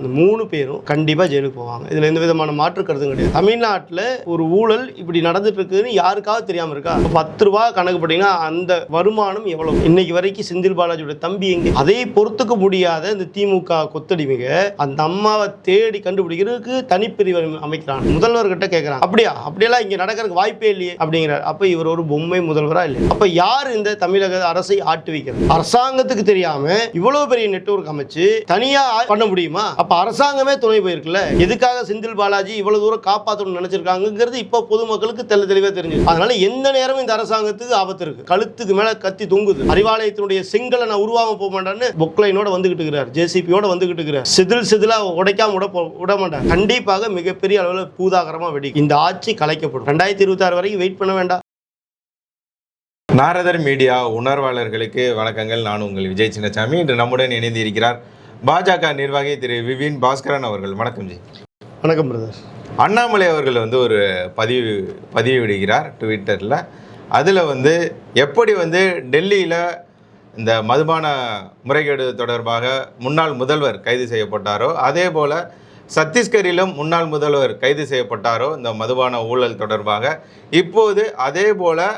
இந்த மூணு பேரும் கண்டிப்பாக ஜெயிலுக்கு போவாங்க. இதில் எந்த விதமான மாற்று கருத்தும் கிடையாது. தமிழ்நாட்டில் ஒரு ஊழல் இப்படி நடந்துட்டு இருக்குன்னு யாருக்காவது தெரியாமல் இருக்கா? பத்து ரூபா கணக்கு பார்த்தீங்கன்னா அந்த வருமானம் எவ்வளவு? இன்னைக்கு வரைக்கும் செந்தில் பாலாஜியோட தம்பி எங்கே? அதை பொறுத்துக்க முடியாத இந்த திமுக கொத்தடிமைங்க அந்த அம்மாவை தேடி கண்டுபிடிக்கிறதுக்கு தனிப்பிரிவு அமைக்கிறான் முதல்வர்கிட்ட கேட்குறாங்க அப்படியா? அப்படியெல்லாம் இங்கே நடக்கிறதுக்கு வாய்ப்பே இல்லையே. அப்படிங்கிறார். அப்போ இவர் ஒரு பொம்மை முதல்வரா இல்லை அப்போ யார் இந்த தமிழக அரசை ஆட்டு வைக்கிறது அரசாங்கத்துக்கு தெரியாம இவ்வளவு பெரிய நெட்வொர்க் அமைச்சு தனியா பண்ண முடியுமா? அப்ப அரசாங்கமே துணை போயிருக்குல்ல? எதுக்காக செந்தில் பாலாஜி இவ்வளவு தூரம் காப்பாற்றணும்னு நினைச்சிருக்காங்கிறது இப்போ பொதுமக்களுக்கு தெல்ல தெளிவா தெரிஞ்சு அதனால எந்த நேரமும் இந்த அரசாங்கத்துக்கு ஆபத்து இருக்கு. கழுத்துக்கு மேல கத்தி தொங்குது. அறிவாலயத்தினுடைய செங்கலை நான் உருவாம போக மாட்டேன்னு பொக்லைனோட வந்துகிட்டு இருக்கிறார். ஜேசிபியோட வந்துகிட்டு இருக்கிறார். சிதில் சிதிலா உடைக்காம விட போ- விட மாட்டேன் கண்டிப்பாக மிகப்பெரிய அளவில் பூதாகரமா வெடி இந்த ஆட்சி கலைக்கப்படும். ரெண்டாயிரத்தி இருபத்தாறு வரைக்கும் வெயிட் பண்ண வேண்டாம். நாரதர் மீடியா உணர்வாளர்களுக்கு வணக்கங்கள். நான் உங்கள் விஜய் சின்னசாமி. இன்று நம்முடன் இணைந்து இருக்கிறார் பாஜக நிர்வாகி திரு விபின் பாஸ்கரன் அவர்கள். வணக்கம் ஜி. வணக்கம் பிரதர். அண்ணாமலை அவர்கள் வந்து ஒரு பதிவு பதிவு விடுகிறார் ட்விட்டரில். அதில் வந்து எப்படி வந்து டெல்லியில் இந்த மதுபான முறைகேடு தொடர்பாக முன்னாள் முதல்வர் கைது செய்யப்பட்டாரோ அதே போல் சத்தீஸ்கரிலும் முன்னாள் முதல்வர் கைது செய்யப்பட்டாரோ இந்த மதுபான ஊழல் தொடர்பாக. இப்போது அதே போல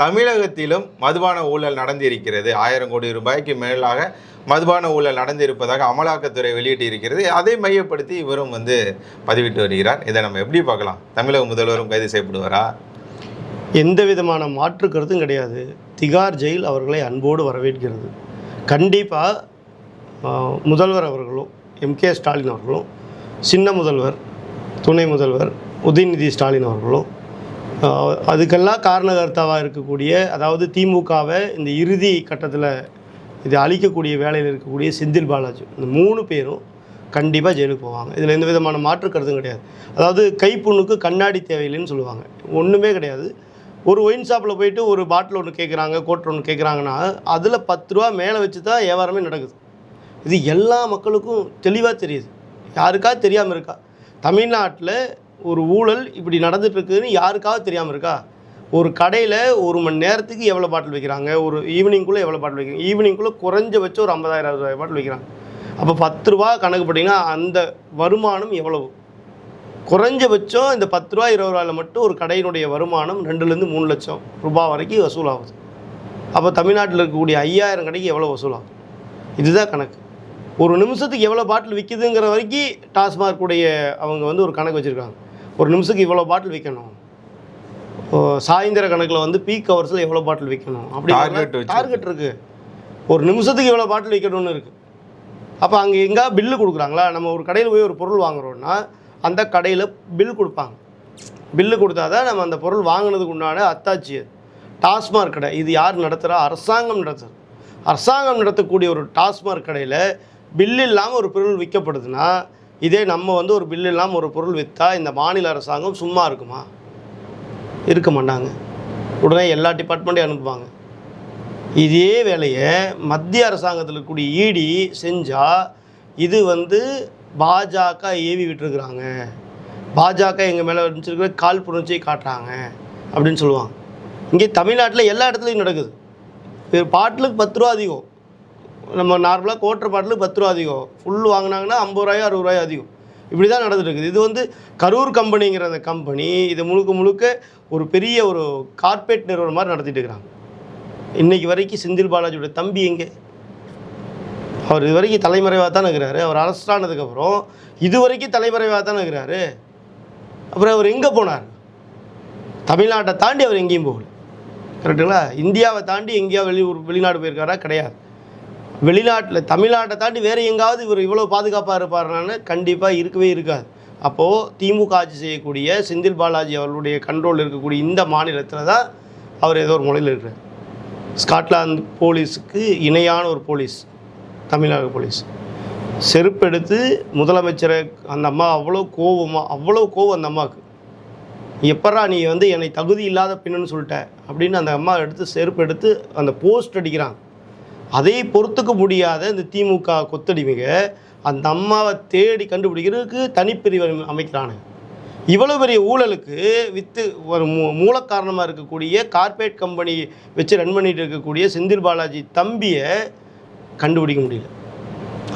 தமிழகத்திலும் மதுபான ஊழல் நடந்திருக்கிறது. ஆயிரம் கோடி ரூபாய்க்கு மேலாக மதுபான ஊழல் நடந்திருப்பதாக அமலாக்கத்துறை வெளியிட்டு இருக்கிறது அதை மையப்படுத்தி இவரும் வந்து பதிவிட்டு வருகிறார். இதை நம்ம எப்படி பார்க்கலாம்? தமிழக முதல்வரும் கைது செய்யப்படுவாரா? எந்த விதமான மாற்று கருத்தும் கிடையாது. திகார் ஜெயில் அவர்களை அன்போடு வரவேற்கிறது. கண்டிப்பாக முதல்வர் அவர்களும் எம்கே ஸ்டாலின் அவர்களும் சின்ன முதல்வர் துணை முதல்வர் உதயநிதி ஸ்டாலின் அவர்களும் அதுக்கெல்லாம் காரணகர்த்தாவாக இருக்கக்கூடிய அதாவது திமுகவை இந்த இறுதி கட்டத்தில் இது அழிக்கக்கூடிய வேலையில் இருக்கக்கூடிய செந்தில் பாலாஜி இந்த மூணு பேரும் கண்டிப்பாக ஜெயிலுக்கு போவாங்க. இதில் எந்த விதமான மாற்று கருத்தும் கிடையாது. அதாவது கைப்புண்ணுக்கு கண்ணாடி தேவையில்லைன்னு சொல்லுவாங்க. ஒன்றுமே கிடையாது. ஒரு ஒயின் ஷாப்பில் போயிட்டு ஒரு பாட்டில் ஒன்று கேட்குறாங்க கோட்டர் ஒன்று கேட்குறாங்கன்னா அதில் பத்து ரூபா மேலே வச்சு தான் வியாபாரமே நடக்குது. இது எல்லா மக்களுக்கும் தெளிவாக தெரியுது. யாருக்காவது தெரியாமல் இருக்கா? தமிழ்நாட்டில் ஒரு ஊழல் இப்படி நடந்துட்டு இருக்குதுன்னு யாருக்காவது தெரியாமல் இருக்கா? ஒரு கடையில் ஒரு மணி நேரத்துக்கு எவ்வளோ பாட்டில் வைக்கிறாங்க? ஒரு ஈவினிங்குள்ளே எவ்வளோ பாட்டில் வைக்கிறாங்க? ஈவினிங்குள்ளே குறைஞ்சபட்சம் ஒரு ஐம்பதாயிரம் ரூபாய் பாட்டில் வைக்கிறாங்க. அப்போ பத்து ரூபா கணக்கு போட்டிங்கன்னா அந்த வருமானம் எவ்வளவு? குறைஞ்சபட்சம் இந்த பத்து ரூபா இருபது ரூபாயில் மட்டும் ஒரு கடையினுடைய வருமானம் ரெண்டுலேருந்து மூணு லட்சம் ரூபாய் வரைக்கும் வசூலாகுது. அப்போ தமிழ்நாட்டில் இருக்கக்கூடிய ஐயாயிரம் கடைக்கு எவ்வளோ வசூலாகும் இதுதான் கணக்கு. ஒரு நிமிஷத்துக்கு எவ்வளோ பாட்டில் விற்கிதுங்கிற வரைக்கும் டாஸ்மார்க்குடைய அவங்க வந்து ஒரு கணக்கு வச்சுருக்காங்க. ஒரு நிமிஷத்துக்கு இவ்வளோ பாட்டில் விற்கணும் சாயந்தர கணக்கில் வந்து பீக் ஹவர்ஸில் எவ்வளோ பாட்டில் விற்கணும் அப்படி. டார்கெட் இருக்குது ஒரு நிமிஷத்துக்கு எவ்வளோ பாட்டில் விற்கணும்னு இருக்குது அப்போ அங்கே எங்கா பில்லு கொடுக்குறாங்களா? நம்ம ஒரு கடையில் போய் ஒரு பொருள் வாங்குறோம்னா அந்த கடையில் பில் கொடுப்பாங்க. பில்லு கொடுத்தா தான் நம்ம அந்த பொருள் வாங்கினதுக்கு உண்டான அத்தாட்சி அது டாஸ்மார்க் கடை இது யார் நடத்துகிறா அரசாங்கம் நடத்துறது அரசாங்கம் நடத்தக்கூடிய ஒரு டாஸ்மார்க் கடையில் பில் இல்லாமல் ஒரு பொருள் விற்கப்படுதுன்னா இதே நம்ம வந்து ஒரு பில் இல்லாமல் ஒரு பொருள் விற்றா இந்த மாநில அரசாங்கம் சும்மா இருக்குமா? இருக்க மாட்டாங்க. உடனே எல்லா டிபார்ட்மெண்ட்டையும் அனுப்புவாங்க. இதே வேலையை மத்திய அரசாங்கத்தில் இருக்கக்கூடிய இடி செஞ்சால் இது வந்து பாஜக ஏவி விட்டுருக்குறாங்க. பாஜக எங்கள் மேலே வச்சிருக்கிற கால் புணர்ச்சியை காட்டுறாங்க அப்படின்னு சொல்லுவாங்க. இங்கே தமிழ்நாட்டில் எல்லா இடத்துலையும் நடக்குது. பாட்டிலுக்கு பத்து ரூபா அதிகம். நம்ம நார்மலாக கோட்டர் பாட்டில் பத்து ரூபா அதிகம். ஃபுல் வாங்கினாங்கன்னா ஐம்பது ரூபாயோ அறுபது ரூபாயோ அதிகம். இப்படி தான் நடந்துட்டு இருக்குது. இது வந்து கரூர் கம்பெனிங்கிற அந்த கம்பெனி இது முழுக்க முழுக்க ஒரு பெரிய ஒரு கார்பரேட் நிறுவனம் மாதிரி நடத்திட்டு இருக்கிறாங்க. இன்னைக்கு வரைக்கும் செந்தில் பாலாஜியோட தம்பி எங்கே? அவர் இது வரைக்கும் தலைமறைவாக தான் இருக்கிறாரு. அவர் அரஸ்ட் ஆனதுக்கப்புறம் இது வரைக்கும் தலைமறைவாக தான் இருக்கிறாரு. அப்புறம் அவர் எங்கே போனார்? தமிழ்நாட்டை தாண்டி அவர் எங்கேயும் போகல. கரெக்டுங்களா இந்தியாவை தாண்டி எங்கேயா வெளியூர் வெளிநாடு போயிருக்காரா? கிடையாது. வெளிநாட்டில் தமிழ்நாட்டை தாண்டி வேறு எங்காவது இவர் இவ்வளோ பாதுகாப்பாக இருப்பாருனான்னு கண்டிப்பாக இருக்கவே இருக்காது. அப்போது திமுக ஆட்சி செய்யக்கூடிய செந்தில் பாலாஜி அவர்களுடைய கண்ட்ரோல் இருக்கக்கூடிய இந்த மாநிலத்தில் தான் அவர் ஏதோ ஒரு முறையில் இருக்கிறார். ஸ்காட்லாந்து போலீஸுக்கு இணையான ஒரு போலீஸ் தமிழ்நாடு போலீஸ் செருப்பெடுத்து முதலமைச்சரை அந்த அம்மா அவ்வளோ கோவமாக அவ்வளோ கோவம் அந்த அம்மாவுக்கு. எப்பரா நீ வந்து என்னை தகுதி இல்லாத பின்னன்னு சொல்லிட்ட அப்படின்னு அந்த அம்மா எடுத்து செருப்பு எடுத்து அந்த போஸ்ட் அடிக்கிறாங்க. அதை பொறுத்துக்க முடியாத இந்த திமுக கொத்தடிமைக அந்த அம்மாவை தேடி கண்டுபிடிக்கிறதுக்கு தனிப்பிரிவு அமைக்கிறானுங்க. இவ்வளோ பெரிய ஊழலுக்கு வித்து ஒரு மூ மூலக்காரணமாக இருக்கக்கூடிய கார்ப்பரேட் கம்பெனி வச்சு ரன் பண்ணிட்டு இருக்கக்கூடிய செந்தில் பாலாஜி தம்பியை கண்டுபிடிக்க முடியல.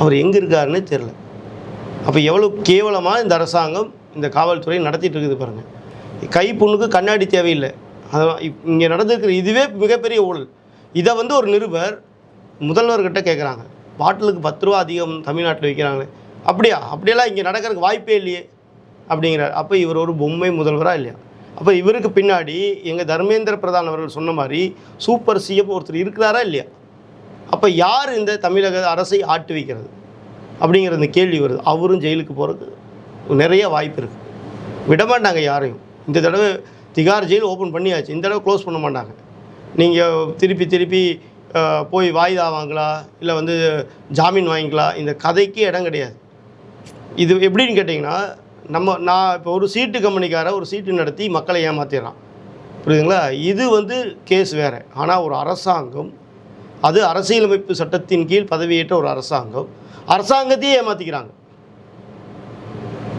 அவர் எங்கே இருக்காருன்னு தெரில அப்போ எவ்வளோ கேவலமாக இந்த அரசாங்கம் இந்த காவல்துறை நடத்திட்டு இருக்குது பாருங்கள் கை புண்ணுக்கு கண்ணாடி தேவையில்லை. அதான் இங்கே நடந்திருக்கிற இதுவே மிகப்பெரிய ஊழல். இதை வந்து ஒரு நிருபர் முதல்வர்கிட்ட கேட்குறாங்க பாட்டிலுக்கு பத்து ரூபா அதிகம் தமிழ்நாட்டில் விற்கிறாங்க அப்படியா? அப்படியெல்லாம் இங்கே நடக்கிறதுக்கு வாய்ப்பே இல்லையே. அப்படிங்கிறார். அப்போ இவர் ஒரு பொம்மை முதல்வராக இல்லையா? அப்போ இவருக்கு பின்னாடி எங்கள் தர்மேந்திர பிரதான் அவர்கள் சொன்ன மாதிரி சூப்பர் சிஎம் ஒருத்தர் இருக்கிறாரா இல்லையா? அப்போ யார் இந்த தமிழக அரசை ஆட்டு வைக்கிறது? அப்படிங்கிற இந்த கேள்வி வருது. அவரும் ஜெயிலுக்கு போகிறதுக்கு நிறைய வாய்ப்பு இருக்குது விடமாட்டாங்க யாரையும். இந்த தடவை திகார் ஜெயில் ஓப்பன் பண்ணியாச்சு. இந்த தடவை க்ளோஸ் பண்ண மாட்டாங்க. நீங்கள் திருப்பி திருப்பி போய் வாய்தா வாங்கலாம் இல்லை வந்து ஜாமீன் வாங்கிக்கலாம் இந்த கதைக்கு இடம் கிடையாது. இது எப்படின்னு கேட்டிங்கன்னா நம்ம நான் இப்போ ஒரு சீட்டு கம்பெனிக்கார ஒரு சீட்டு நடத்தி மக்களை ஏமாற்றிடுறான் புரியுதுங்களா? இது வந்து கேஸ் வேறு. ஆனால் ஒரு அரசாங்கம் அது அரசியலமைப்பு சட்டத்தின் கீழ் பதவியேற்ற ஒரு அரசாங்கம் அரசாங்கத்தையே ஏமாற்றிக்கிறாங்க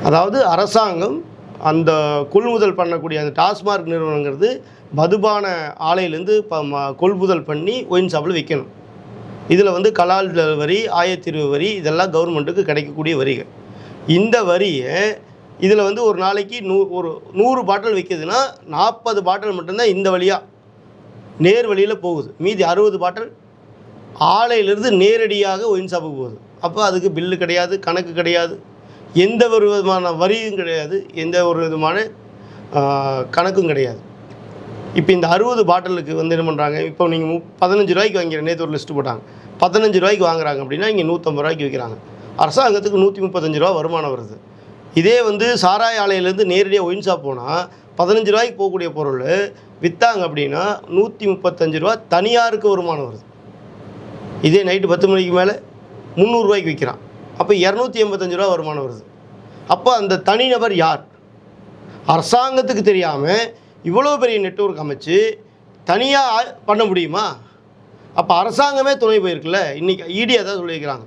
அதாவது அரசாங்கம் அந்த கொள்முதல் பண்ணக்கூடிய அந்த டாஸ்மார்க் நிறுவனங்கிறது மதுபான ஆலையிலேருந்து ப கொள்முதல் பண்ணி ஒயின் ஷாப்பில் விற்கணும் இதில் வந்து கலால் வரி ஆயத்தீர்வு வரி இதெல்லாம் கவர்மெண்ட்டுக்கு கிடைக்கக்கூடிய வரிகள். இந்த வரியை இதில் வந்து ஒரு நாளைக்கு நூ ஒரு நூறு பாட்டில் விற்கிதுன்னா நாற்பது பாட்டில் மட்டும்தான் இந்த வழியாக நேர் வழியில் போகுது. மீதி அறுபது பாட்டில் ஆலையிலிருந்து நேரடியாக ஒயின் ஷாப்புக்கு போகுது. அப்போ அதுக்கு பில்லு கிடையாது கணக்கு கிடையாது. எந்த ஒரு விதமான வரியும் கிடையாது எந்த ஒரு விதமான கணக்கும் கிடையாது. இப்போ இந்த அறுபது பாட்டிலுக்கு வந்து என்ன பண்ணுறாங்க இப்போ நீங்கள் மு பதினஞ்சு ரூபாய்க்கு வாங்கிற நேற்று ஒரு லிஸ்ட்டு போட்டாங்க. பதினஞ்சு ரூபாய்க்கு வாங்குறாங்க அப்படின்னா இங்கே நூற்றம்பது ரூபாய்க்கு விற்கிறாங்க அரசாங்கத்துக்கு நூற்றி முப்பத்தஞ்சு ரூபா வருமானம் வருது. இதே வந்து சாராய ஆலையிலேருந்து நேரடியாக ஒயின் ஷாப் போனால் பதினஞ்சு ரூபாய்க்கு போகக்கூடிய பொருள் விற்றாங்க அப்படின்னா நூற்றி முப்பத்தஞ்சு ரூபா தனியாருக்கு வருமானம் வருது. இதே நைட்டு பத்து மணிக்கு மேலே முந்நூறுரூவாய்க்கு விற்கிறான் அப்போ இரநூத்தி எண்பத்தஞ்சு ரூபா வருமானம் வருது. அப்போ அந்த தனிநபர் யார்? அரசாங்கத்துக்கு தெரியாமல் இவ்வளோ பெரிய நெட்வொர்க் அமைச்சு தனியாக பண்ண முடியுமா? அப்போ அரசாங்கமே துணை போயிருக்குல்ல? இன்றைக்கி ஈடியாக தான் சொல்லியிருக்கிறாங்க.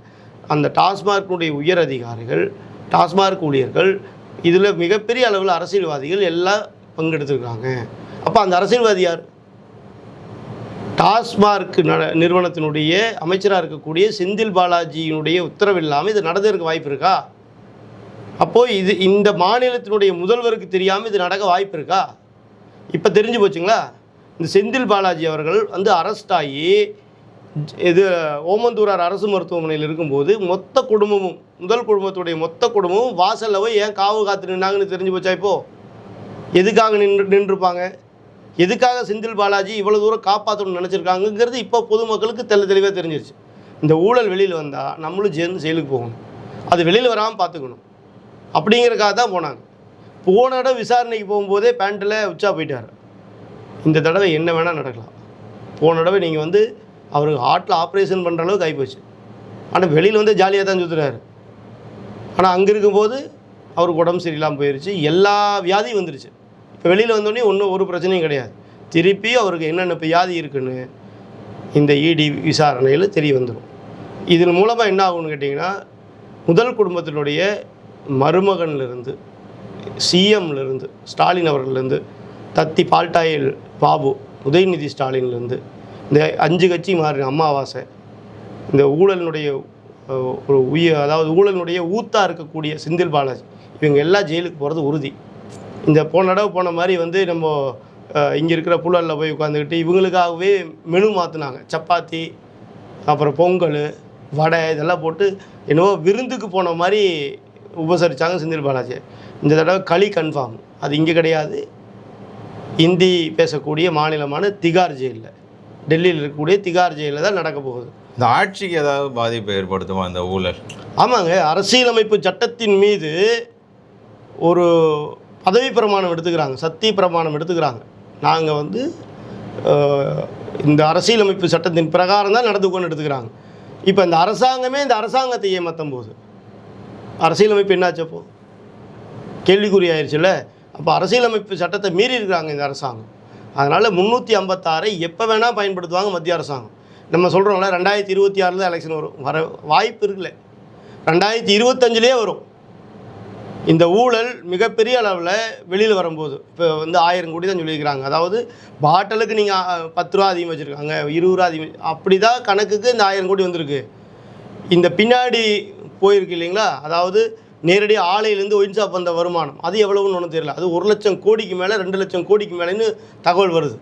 அந்த டாஸ்மார்க்கினுடைய உயர் அதிகாரிகள் டாஸ்மார்க் ஊழியர்கள் இதில் மிகப்பெரிய அளவில் அரசியல்வாதிகள் எல்லாம் பங்கெடுத்துருக்காங்க அப்போ அந்த அரசியல்வாதி யார்? டாஸ்மார்க் நட நிறுவனத்தினுடைய அமைச்சராக இருக்கக்கூடிய செந்தில் பாலாஜியினுடைய உத்தரவு இல்லாமல் இது நடந்திருக்க வாய்ப்பு இருக்கா? அப்போது இது இந்த மாநிலத்தினுடைய முதல்வருக்கு தெரியாமல் இது நடக்க வாய்ப்பு இருக்கா? இப்போ தெரிஞ்சு போச்சுங்களா? இந்த செந்தில் பாலாஜி அவர்கள் வந்து அரெஸ்ட் ஆகி இது ஓமந்தூரார் அரசு மருத்துவமனையில் இருக்கும்போது மொத்த குடும்பமும் முதல் குடும்பத்துடைய மொத்த குடும்பமும் வாசலில் போய் ஏன் காவு காத்து நின்னாங்கன்னு தெரிஞ்சு போச்சா இப்போது எதுக்காக நின்று நின்றுருப்பாங்க எதுக்காக செந்தில் பாலாஜி இவ்வளோ தூரம் காப்பாற்றணும்னு நினச்சிருக்காங்கங்கிறது இப்போ பொதுமக்களுக்கு தெள்ள தெளிவாக தெரிஞ்சிருச்சு. இந்த ஊழல் வெளியில் வந்தால் நம்மளும் சேர்ந்து செயலுக்கு போகணும். அது வெளியில் வராமல் பார்த்துக்கணும். அப்படிங்கிறக்காக தான் போனாங்க. போன தடவை விசாரணைக்கு போகும்போதே பேண்ட்டில் உச்சா போயிட்டார். இந்த தடவை என்ன வேணால் நடக்கலாம். போன தடவை நீங்கள் வந்து அவருக்கு ஹார்ட்டில் ஆப்ரேஷன் பண்ணுற அளவுக்கு ஆகிப்போச்சு ஆனால் வெளியில் வந்து ஜாலியாக தான் சுற்றுறாரு ஆனால் அங்கே இருக்கும்போது அவருக்கு உடம்பு சரியில்லாமல் போயிடுச்சு எல்லா வியாதியும் வந்துருச்சு. இப்போ வெளியில் வந்தோடனே ஒன்றும் ஒரு பிரச்சனையும் கிடையாது. திருப்பி அவருக்கு என்னென்ன வியாதி இருக்குன்னு இந்த இடி விசாரணையில் தெரிய வந்துடும் இதன் மூலமாக என்ன ஆகும்னு கேட்டிங்கன்னா முதல் குடும்பத்தினுடைய மருமகன்லேருந்து சிஎம்லேருந்து ஸ்டாலின் அவர்கள்லேருந்து தத்தி பால்டாயில் பாபு உதயநிதி ஸ்டாலின்லேருந்து இந்த அஞ்சு கட்சி மாறின அமாவாசை இந்த ஊழலினுடைய ஒரு உய அதாவது ஊழலினுடைய ஊத்தாக இருக்கக்கூடிய செந்தில் பாலாஜி இவங்க எல்லாம் ஜெயிலுக்கு போகிறது உறுதி. இந்த போன தடவை போன மாதிரி வந்து நம்ம இங்கே இருக்கிற புழலில் போய் உட்காந்துக்கிட்டு இவங்களுக்காகவே மெனு மாற்றினாங்க சப்பாத்தி அப்புறம் பொங்கல் வடை இதெல்லாம் போட்டு என்னவோ விருந்துக்கு போன மாதிரி உபசரித்தாங்க செந்தில் பாலாஜி. இந்த தடவை களி கன்ஃபார்ம் அது இங்கே கிடையாது. இந்தி பேசக்கூடிய மாநிலமான திகார் ஜெயிலில். டெல்லியில் இருக்கக்கூடிய திகார் ஜெயிலில் தான் நடக்க போகுது. இந்த ஆட்சிக்கு ஏதாவது பாதிப்பை ஏற்படுத்துமா இந்த ஊழல்? ஆமாங்க. அரசியலமைப்பு சட்டத்தின் மீது ஒரு பதவி பிரமாணம் எடுத்துக்கிறாங்க. சத்திய பிரமாணம் எடுத்துக்கிறாங்க. நாங்கள் வந்து இந்த அரசியலமைப்பு சட்டத்தின் பிரகாரம் தான் நடந்துக்கோன்னு எடுத்துக்கிறாங்க. இப்போ இந்த அரசாங்கமே இந்த அரசாங்கத்தை ஏமாற்றும் போது. அரசியலமைப்பு என்னாச்சு அப்போ? கேள்விக்குறி ஆயிடுச்சுல்ல அப்போ அரசியலமைப்பு சட்டத்தை மீறி இருக்கிறாங்க இந்த அரசாங்கம். அதனால் முந்நூற்றி ஐம்பத்தாறை எப்போ வேணால் பயன்படுத்துவாங்க மத்திய அரசாங்கம். நம்ம சொல்கிறோம்ல ரெண்டாயிரத்தி இருபத்தி ஆறில் தான் எலெக்ஷன் வரும். வர வாய்ப்பு இருக்குல்ல. ரெண்டாயிரத்தி இருபத்தஞ்சிலே வரும். இந்த ஊழல் மிகப்பெரிய அளவில் வெளியில் வரும்போது இப்போ வந்து ஆயிரம் கோடி தான் சொல்லியிருக்கிறாங்க. அதாவது பாட்டலுக்கு நீங்கள் பத்து ரூபா அதிகம் வச்சுருக்காங்க இருபது ரூபா அதிகம் அப்படி தான் கணக்குக்கு இந்த ஆயிரம் கோடி வந்திருக்கு. இந்த பின்னாடி போயிருக்கு இல்லைங்களா? அதாவது நேரடியாக ஆலையிலேருந்து ஒயின் ஷாப் வந்த வருமானம். அது எவ்வளவுன்னு ஒன்றும் தெரியல. அது ஒரு லட்சம் கோடிக்கு மேலே ரெண்டு லட்சம் கோடிக்கு மேலேன்னு தகவல் வருது.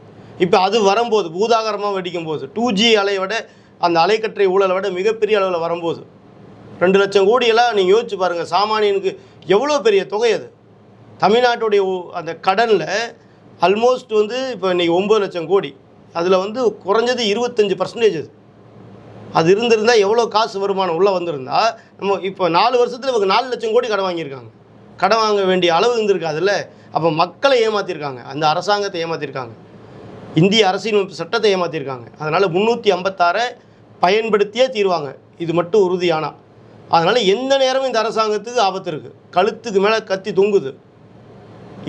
இப்போ அது வரும்போது பூதாகரமாக வெடிக்கும் போது டூ ஜி அலையை விட அந்த அலைக்கற்றை ஊழலை விட மிகப்பெரிய அளவில் வரும்போது ரெண்டு லட்சம் கோடியெல்லாம் நீங்கள் யோசிச்சு பாருங்கள் சாமானியனுக்கு எவ்வளோ பெரிய தொகை அது? தமிழ்நாட்டுடைய அந்த கடனில் ஆல்மோஸ்ட் வந்து இப்போ இன்றைக்கி ஒம்பது லட்சம் கோடி. அதில் வந்து குறைஞ்சது இருபத்தஞ்சி பர்சன்டேஜ் அது. அது இருந்திருந்தால் எவ்வளோ காசு வருமானம் உள்ளே வந்திருந்தா நம்ம இப்போ நாலு வருஷத்தில் இவங்க நாலு லட்சம் கோடி கடன் வாங்கியிருக்காங்க. கடன் வாங்க வேண்டிய அளவு இருந்திருக்காதுல்ல? அப்போ மக்களை ஏமாற்றிருக்காங்க அந்த அரசாங்கத்தை ஏமாற்றிருக்காங்க இந்திய அரசியலமைப்பு சட்டத்தை ஏமாற்றிருக்காங்க அதனால் முந்நூற்றி ஐம்பத்தாறை பயன்படுத்தியே தீர்வாங்க. இது மட்டும் உறுதியானா? அதனால் எந்த நேரமும் இந்த அரசாங்கத்துக்கு ஆபத்து இருக்குது கழுத்துக்கு மேலே கத்தி தொங்குது.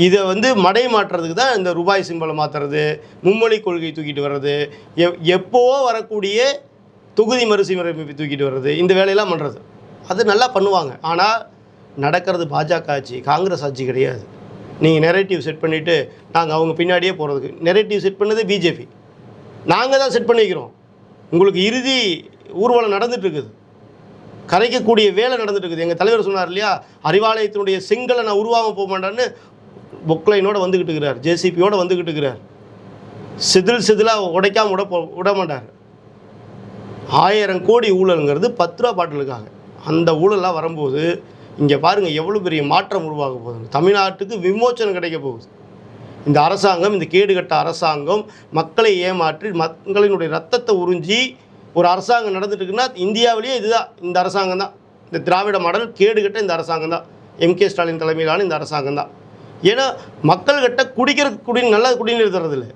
இதை வந்து மடை மாற்றுறதுக்கு தான் இந்த ரூபாய் சிம்பலை மாற்றுறது மும்மொழி கொள்கை தூக்கிட்டு வர்றது எ எப்போவோ வரக்கூடிய தொகுதி மறுசீரமைப்பு தூக்கிட்டு வர்றது இந்த வேலையெல்லாம் பண்ணுறது அது நல்லா பண்ணுவாங்க. ஆனால் நடக்கிறது பாஜக ஆட்சி காங்கிரஸ் ஆட்சி கிடையாது. நீங்கள் நெரேட்டிவ் செட் பண்ணிவிட்டு நாங்கள் அவங்க பின்னாடியே போகிறதுக்கு நெரேட்டிவ் செட் பண்ணது பிஜேபி நாங்கள் தான் செட் பண்ணிக்கிறோம். உங்களுக்கு இறுதி ஊர்வலம் நடந்துகிட்ருக்குது கரைக்கக்கூடிய வேலை நடந்துகிட்ருக்குது எங்கள் தலைவர் சொன்னார் இல்லையா அறிவாலயத்தினுடைய செங்கலை நான் உருவாகாம போக மாட்டேன்னு பொக்லைனோடு வந்துக்கிட்டு இருக்கிறார் ஜேசிபியோடு வந்துக்கிட்டு இருக்கிறார். சிதில் சிதிலாக உடைக்காமல் விட போ விட மாட்டார். ஆயிரம் கோடி ஊழலுங்கிறது பத்து ரூபா பாட்டிலுக்காக. அந்த ஊழலாக வரும்போது இங்கே பாருங்கள் எவ்வளோ பெரிய மாற்றம் உருவாக போகுது. தமிழ்நாட்டுக்கு விமோச்சனம் கிடைக்க போகுது. இந்த அரசாங்கம் இந்த கேடுகட்ட அரசாங்கம் மக்களை ஏமாற்றி மக்களினுடைய ரத்தத்தை உறிஞ்சி ஒரு அரசாங்கம் நடந்துட்டுருக்குன்னா இந்தியாவிலேயே இதுதான். இந்த அரசாங்கம் தான். இந்த திராவிட மாடல் கேடுகட்ட இந்த அரசாங்கம் தான். எம்கே ஸ்டாலின் தலைமையிலான இந்த அரசாங்கம் தான். ஏன்னா மக்கள்கிட்ட குடிக்கிற குடி நல்ல குடிநீர் தரதில்லை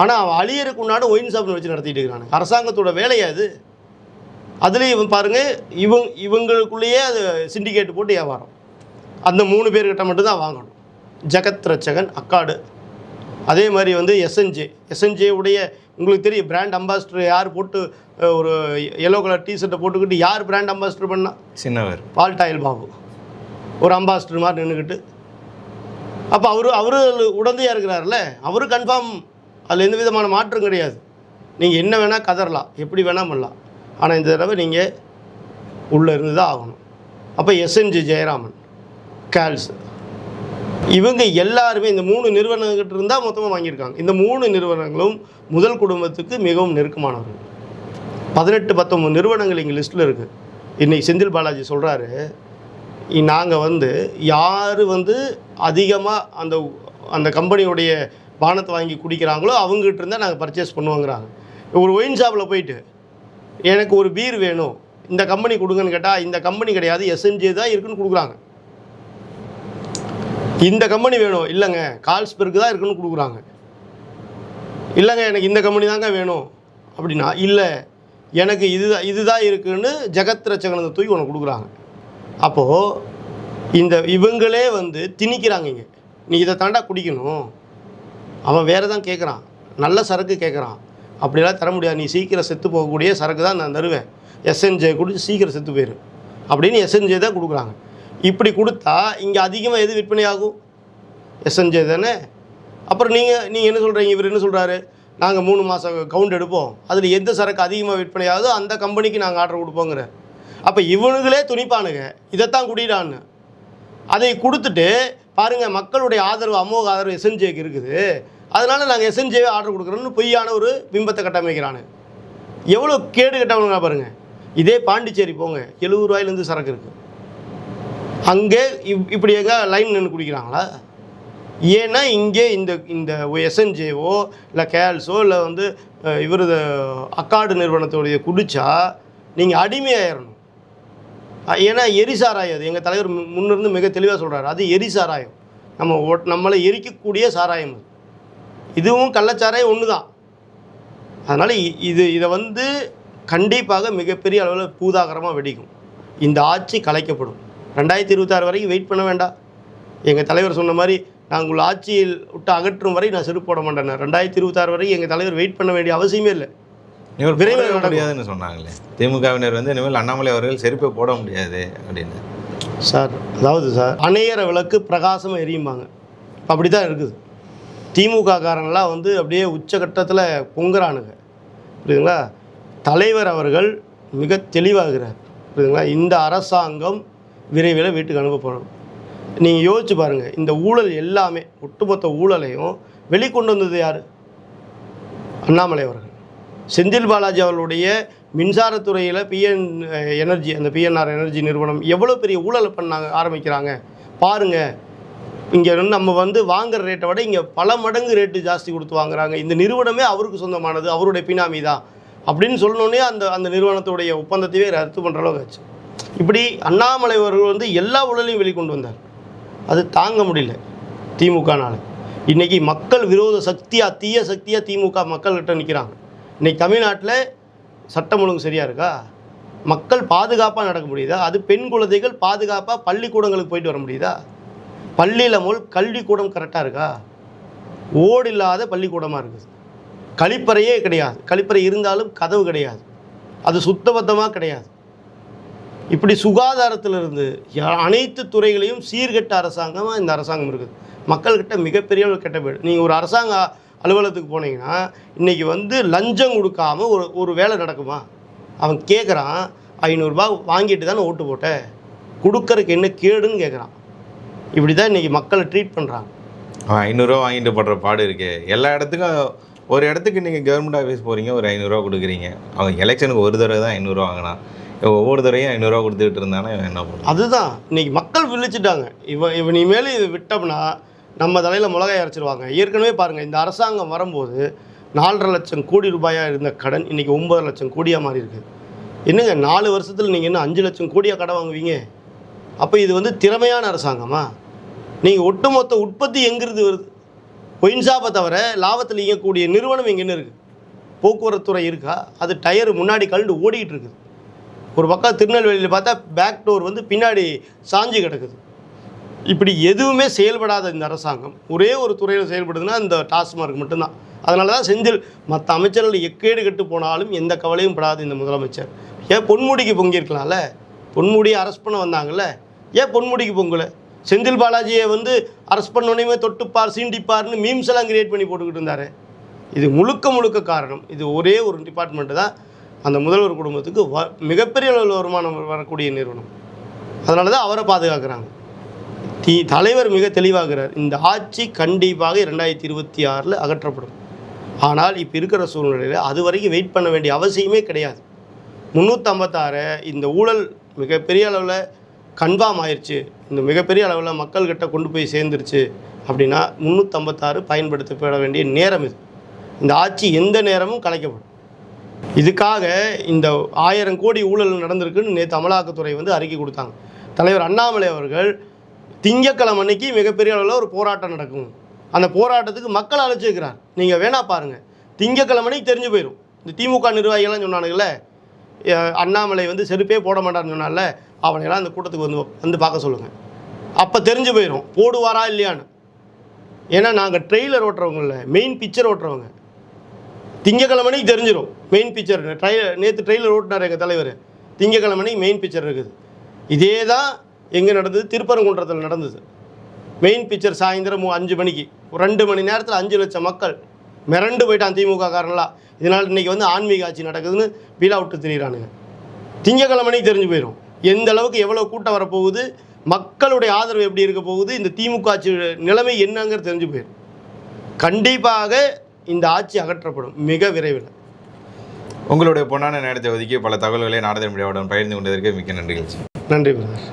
ஆனால் அவன் அழியறதுக்கு உண்டான ஒயின் ஷாப்னு வச்சு நடத்திட்டு இருக்கிறாங்க அரசாங்கத்தோட வேலையா அது அதுலேயும் இவன் பாருங்கள் இவங்க இவங்களுக்குள்ளேயே அது சிண்டிகேட் போட்டு வியாபாரம். அந்த மூணு பேர்கிட்ட மட்டும்தான் வாங்கணும். ஜெகத் ரச்சகன் அக்காடு. அதே மாதிரி வந்து எஸ்என்ஜே எஸ்என்ஜே உடைய உங்களுக்கு தெரியும் பிராண்ட் அம்பாசிடர் யார் போட்டு ஒரு எல்லோ கலர் டிஷர்ட்டை போட்டுக்கிட்டு யார் பிராண்ட் அம்பாசிடர் பண்ணா? சின்னவர். பால்டாயில் பாபு. ஒரு அம்பாசிடர் மாதிரி நின்றுக்கிட்டு அப்போ அவரு அவரு உடந்தையாக இருக்கிறார்ல அவரு கன்ஃபார்ம் அதில் எந்த விதமான மாற்றம் கிடையாது. நீங்கள் என்ன வேணால் கதறலாம். எப்படி வேணால் பண்ணலாம். ஆனால் இந்த தடவை நீங்கள் உள்ளே இருந்து தான் ஆகணும். அப்போ எஸ்என்ஜி ஜெயராமன் கேல்ஸ் இவங்க எல்லாருமே இந்த மூணு நிறுவனங்கிட்ட இருந்தால் மொத்தமாக வாங்கியிருக்காங்க. இந்த மூணு நிறுவனங்களும் முதல் குடும்பத்துக்கு மிகவும் நெருக்கமானவர்கள் பதினெட்டு பத்தொம்பது நிறுவனங்கள் எங்கள் லிஸ்ட்டில் இருக்குது இன்றைக்கி செந்தில் பாலாஜி சொல்கிறாரு நாங்கள் வந்து யார் வந்து அதிகமாக அந்த அந்த கம்பெனியுடைய பானத்தை வாங்கி குடிக்கிறாங்களோ அவங்ககிட்ட இருந்தால் நாங்கள் பர்ச்சேஸ் பண்ணுவோங்கிறாங்க. ஒரு ஒயின் ஷாப்பில் போயிட்டு எனக்கு ஒரு பீர் வேணும் இந்த கம்பெனி கொடுங்கன்னு கேட்டால் இந்த கம்பெனி கிடையாது எஸ்எம்ஜி தான் இருக்குன்னு கொடுக்குறாங்க. இந்த கம்பெனி வேணும் இல்லைங்க கால்ஸ்பெருக்கு தான் இருக்குன்னு கொடுக்குறாங்க. இல்லைங்க எனக்கு இந்த கம்பெனி தாங்க வேணும் அப்படின்னா இல்லை எனக்கு இதுதான் இதுதான் இருக்குன்னு ஜெகத் ரச்சகனத்தை தூக்கி உனக்கு கொடுக்குறாங்க. அப்போது இந்த இவங்களே வந்து திணிக்கிறாங்க இங்கே. நீ இதை தாண்டா குடிக்கணும் அவன் வேறு தான் கேட்குறான் நல்ல சரக்கு கேட்குறான் அப்படிலாம் தர முடியாது. நீ சீக்கிரம் செத்து போகக்கூடிய சரக்கு தான் நான் தருவேன். எஸ்என்ஜே கொடுத்து சீக்கிரம் செத்து போயிரு. அப்படின்னு எஸ்என்ஜே தான் கொடுக்குறாங்க. இப்படி கொடுத்தா இங்கே அதிகமாக எது விற்பனை ஆகும்? எஸ்என்ஜே தானே? அப்புறம் நீங்கள் நீங்கள் என்ன சொல்கிறீங்க இவர் என்ன சொல்கிறாரு நாங்கள் மூணு மாதம் கவுண்ட் எடுப்போம். அதில் எந்த சரக்கு அதிகமாக விற்பனை ஆகுதோ அந்த கம்பெனிக்கு நாங்கள் ஆர்டர் கொடுப்போங்கிற. அப்போ இவனுங்களே துணிப்பானுங்க. இதைத்தான் குடிடான்னு. அதை கொடுத்துட்டு பாருங்கள் மக்களுடைய ஆதரவு அமோக ஆதரவு எஸ்என்ஜேக்கு இருக்குது அதனால் நாங்கள் எஸ்என்ஜேவே ஆர்டர் கொடுக்குறோன்னு பொய்யான ஒரு பிம்பத்தை கட்டமைக்கிறானு எவ்வளோ கேடு கட்டவனுங்க பாருங்கள் இதே பாண்டிச்சேரி போங்க எழுபது ரூபாயிலேருந்து சரக்கு இருக்குது அங்கே இப் இப்படி எங்க லைன் நின்று குடிக்கிறாங்களா ஏன்னா இங்கே இந்த இந்த எஸ்என்ஜேவோ இல்லை கேல்ஸோ இல்லை வந்து இவரது அக்காடு நிறுவனத்துடைய குடிச்சா நீங்கள் அடிமையாயிடணும் ஏன்னா எரிசாராயம் அது. எங்கள் தலைவர் முன்னிருந்து மிக தெளிவாக சொல்கிறாரு அது எரிசாராயம். நம்ம ஒட்- நம்மளை எரிக்கக்கூடிய சாராயம் அது. இதுவும் கள்ளச்சாராயம் ஒன்று தான் அதனால் இது இதை வந்து கண்டிப்பாக மிகப்பெரிய அளவில் பூதாகரமாக வெடிக்கும். இந்த ஆட்சி கலைக்கப்படும். ரெண்டாயிரத்தி இருபத்தாறு வரைக்கும் வெயிட் பண்ண வேண்டாம். எங்கள் தலைவர் சொன்ன மாதிரி நான் உங்கள் ஆட்சியில் விட்டு அகற்றும் வரை நான் செருப்பு போட மாட்டேன். ரெண்டாயிரத்தி இருபத்தாறு வரைக்கும் எங்கள் தலைவர் வெயிட் பண்ண வேண்டிய அவசியமே இல்லை. இவர் விரைவில். முடியாதுன்னு சொன்னாங்களே. திமுகவினர் வந்து இனிமேல் அண்ணாமலை அவர்கள் செருப்பை போட முடியாது அப்படின்னு. சார் அதாவது சார் அணையிற விளக்கு பிரகாசமாக எரியும்பாங்க. இப்போ அப்படி தான் இருக்குது. திமுக காரங்களாம் வந்து அப்படியே உச்சகட்டத்தில் பொங்குறானுங்க. புரியுதுங்களா? தலைவர் அவர்கள் மிக தெளிவாகிறார். புரியுதுங்களா? இந்த அரசாங்கம் விரைவில் வீட்டுக்கு அனுப்ப போகிறோம் நீங்கள் யோசிச்சு பாருங்கள் இந்த ஊழல் எல்லாமே ஒட்டுமொத்த ஊழலையும் வெளிக்கொண்டு வந்தது யார்? அண்ணாமலை அவர்கள். செந்தில் பாலாஜி அவர்களுடைய மின்சாரத்துறையில் பிஎன் எனர்ஜி அந்த பிஎன்ஆர் எனர்ஜி நிறுவனம் எவ்வளோ பெரிய ஊழலை பண்ணாங்க ஆரம்பிக்கிறாங்க. பாருங்கள் இங்கே வந்து நம்ம வந்து வாங்குற ரேட்டை விட இங்கே பல மடங்கு ரேட்டு ஜாஸ்தி கொடுத்து வாங்குறாங்க. இந்த நிறுவனமே அவருக்கு சொந்தமானது அவருடைய பினாமி தான். அப்படின்னு சொன்னோடனே அந்த அந்த நிறுவனத்துடைய ஒப்பந்தத்தையே ரத்து பண்ணுற அளவுக்கு ஆச்சு. இப்படி அண்ணாமலை அவர்கள் வந்து எல்லா ஊழலையும் வெளிக்கொண்டு வந்தார். அது தாங்க முடியல திமுகனால். இன்றைக்கி மக்கள் விரோத சக்தியாக தீய சக்தியாக திமுக மக்கள்கிட்ட நிற்கிறாங்க இன்றைக்கி தமிழ்நாட்டில் சட்டம் ஒழுங்கு சரியாக இருக்கா? மக்கள் பாதுகாப்பாக நடக்க முடியுதா? அது பெண் குழந்தைகள் பாதுகாப்பாக பள்ளிக்கூடங்களுக்கு போயிட்டு வர முடியுதா? பள்ளியில் முதல் கல்விக்கூடம் கரெக்டாக இருக்கா? ஓடு இல்லாத பள்ளிக்கூடமாக இருக்குது. கழிப்பறையே கிடையாது. கழிப்பறை இருந்தாலும் கதவு கிடையாது. அது சுத்தபத்தமாக கிடையாது. இப்படி சுகாதாரத்திலிருந்து யா- அனைத்து துறைகளையும் சீர்கெட்ட அரசாங்கமாக இந்த அரசாங்கம் இருக்குது. மக்கள்கிட்ட மிகப்பெரிய ஒரு கெட்ட பேர் நீங்கள் ஒரு அரசாங்க அலுவலகத்துக்கு போனீங்கன்னா இன்றைக்கி வந்து லஞ்சம் கொடுக்காம ஒரு ஒரு வேலை நடக்குமா? அவன் கேட்குறான் ஐநூறுரூபா வாங்கிட்டு தானே ஓட்டு போட்ட. கொடுக்கறதுக்கு என்ன கேடுன்னு கேட்குறான் இப்படி தான் இன்றைக்கி மக்களை ட்ரீட் பண்ணுறாங்க அவன் ஐநூறுரூவா வாங்கிட்டு படுற பாடு இருக்கே. எல்லா இடத்துக்கும் ஒரு இடத்துக்கு நீங்கள் கவர்மெண்ட் ஆஃபீஸ் போகிறீங்க ஒரு ஐநூறுரூவா கொடுக்குறீங்க. அவன் எலெக்ஷனுக்கு ஒரு தடவை தான் ஐநூறுரூவா வாங்கினான் ஒவ்வொரு தடவையும் ஐநூறுரூவா கொடுத்துக்கிட்டு இருந்தானா என்ன பண்ணுவான்? அதுதான். இன்னைக்கு மக்கள் விழிச்சிட்டாங்க. இவன் இவன் இனிமேல் இது விட்டோம்னா நம்ம தலையில் மிளகாய் அரைச்சிருவாங்க. ஏற்கனவே பாருங்கள் இந்த அரசாங்கம் வரும்போது நாலரை லட்சம் கோடி ரூபாயாக இருந்த கடன் இன்றைக்கி ஒம்பது லட்சம் கோடியாக மாறி இருக்குது என்னங்க நாலு வருஷத்தில் நீங்கள் என்ன அஞ்சு லட்சம் கோடியாக கடன் வாங்குவீங்க? அப்போ இது வந்து திறமையான அரசாங்கமா? நீங்கள் ஒட்டுமொத்த உற்பத்தி எங்கிருந்து வருது? ஒயின்ஷாப்பை தவிர லாபத்தில் இயங்கக்கூடிய நிறுவனம் இங்கேன்னு இருக்குது போக்குவரத்து துறை இருக்கா? அது டயர் முன்னாடி கழண்டு ஓடிக்கிட்டு இருக்குது. ஒரு பக்கம் திருநெல்வேலியில் பார்த்தா பேக் டோர் வந்து பின்னாடி சாஞ்சு கிடக்குது. இப்படி எதுவுமே செயல்படாத இந்த அரசாங்கம். ஒரே ஒரு துறையில் செயல்படுதுன்னா இந்த டாஸ்மார்க் மட்டும்தான். அதனால தான் செந்தில் மற்ற அமைச்சர்கள் எக்கேடு கெட்டு போனாலும் எந்த கவலையும் படாது இந்த முதலமைச்சர். ஏன் பொன்முடிக்கு பொங்கியிருக்கலாம்ல? பொன்முடியை அரெஸ்ட் பண்ண வந்தாங்கல்ல? ஏன் பொன்முடிக்கு பொங்கலை? செந்தில் பாலாஜியை வந்து அரெஸ்ட் பண்ணோடனே தொட்டுப்பார் சீண்டிப்பார்னு மீம்ஸ் எல்லாம் கிரியேட் பண்ணி போட்டுக்கிட்டு இருந்தார். இது முழுக்க முழுக்க காரணம். இது ஒரே ஒரு டிபார்ட்மெண்ட்டு தான். அந்த முதல்வர் குடும்பத்துக்கு வ மிகப்பெரிய அளவில் வருமானம் வரக்கூடிய நிறுவனம். அதனால தான் அவரை பாதுகாக்கிறாங்க. தி தலைவர் மிக தெளிவாகிறார். இந்த ஆட்சி கண்டிப்பாக இரண்டாயிரத்தி இருபத்தி ஆறில் அகற்றப்படும். ஆனால் இப்போ இருக்கிற சூழ்நிலையில் அது வரைக்கும் வெயிட் பண்ண வேண்டிய அவசியமே கிடையாது. முந்நூற்றம்பத்தாறு இந்த ஊழல் மிகப்பெரிய அளவில் கன்ஃபார்ம் ஆயிடுச்சு இந்த மிகப்பெரிய அளவில் மக்கள்கிட்ட கொண்டு போய் சேர்ந்துருச்சு அப்படின்னா முந்நூற்றம்பத்தாறு பயன்படுத்தப்பட வேண்டிய நேரம் இது. இந்த ஆட்சி எந்த நேரமும் கலைக்கப்படும். இதுக்காக இந்த ஆயிரம் கோடி ஊழல் நடந்திருக்குன்னு நேற்று அமலாக்கத்துறை வந்து அறிக்கை கொடுத்தாங்க. தலைவர் அண்ணாமலை அவர்கள் திங்கக்கிழமை அன்னைக்கு மிகப்பெரிய அளவில் ஒரு போராட்டம் நடக்கும். அந்த போராட்டத்துக்கு மக்கள் அழைச்சிருக்கிறார் நீங்கள் வேணா பாருங்கள் திங்கக்கிழமை தெரிஞ்சு போயிடும் இந்த திமுக நிர்வாகிகள்லாம் சொன்னானுங்களே அண்ணாமலை வந்து செருப்பே போட மாட்டான்னு சொன்னால அவனையெல்லாம் அந்த கூட்டத்துக்கு வந்து வந்து பார்க்க சொல்லுங்கள் அப்போ தெரிஞ்சு போயிடும் போடுவாரா இல்லையான்னு. ஏன்னா நாங்கள் ட்ரெய்லர் ஓட்டுறவங்க இல்லை மெயின் பிக்சர் ஓட்டுறவங்க. திங்கக்கிழமனைக்கு தெரிஞ்சிடும் மெயின் பிக்சர் ட்ரை நேற்று ட்ரெயிலர் ஓட்டினார் எங்கள் தலைவர். திங்கக்கிழமனைக்கு மெயின் பிக்சர் இருக்குது. இதே தான் எங்கே நடந்தது? திருப்பரங்குன்றத்தில் நடந்தது. மெயின் பிக்சர் சாயந்தரம் அஞ்சு மணிக்கு. ரெண்டு மணி நேரத்தில் அஞ்சு லட்சம் மக்கள் மிரண்டு போயிட்டான் திமுக காரங்களா இதனால் இன்றைக்கி வந்து ஆன்மீக ஆட்சி நடக்குதுன்னு வீலா விட்டு திரியிறானுங்க. திங்கக்கிழமைக்கு தெரிஞ்சு போயிடும் எந்த அளவுக்கு எவ்வளோ கூட்டம் வரப்போகுது? மக்களுடைய ஆதரவு எப்படி இருக்க போகுது? இந்த திமுக ஆட்சி நிலைமை என்னங்கிறது தெரிஞ்சு போயிடும் கண்டிப்பாக இந்த ஆட்சி அகற்றப்படும். மிக விரைவில். உங்களுடைய பொன்னான நேரத்தை ஒதுக்கி பல தகவல்களை நாடக மீடியாவுடன் பகிர்ந்து கொண்டதற்கு மிக்க நன்றிகள். நன்றி பிரதர்.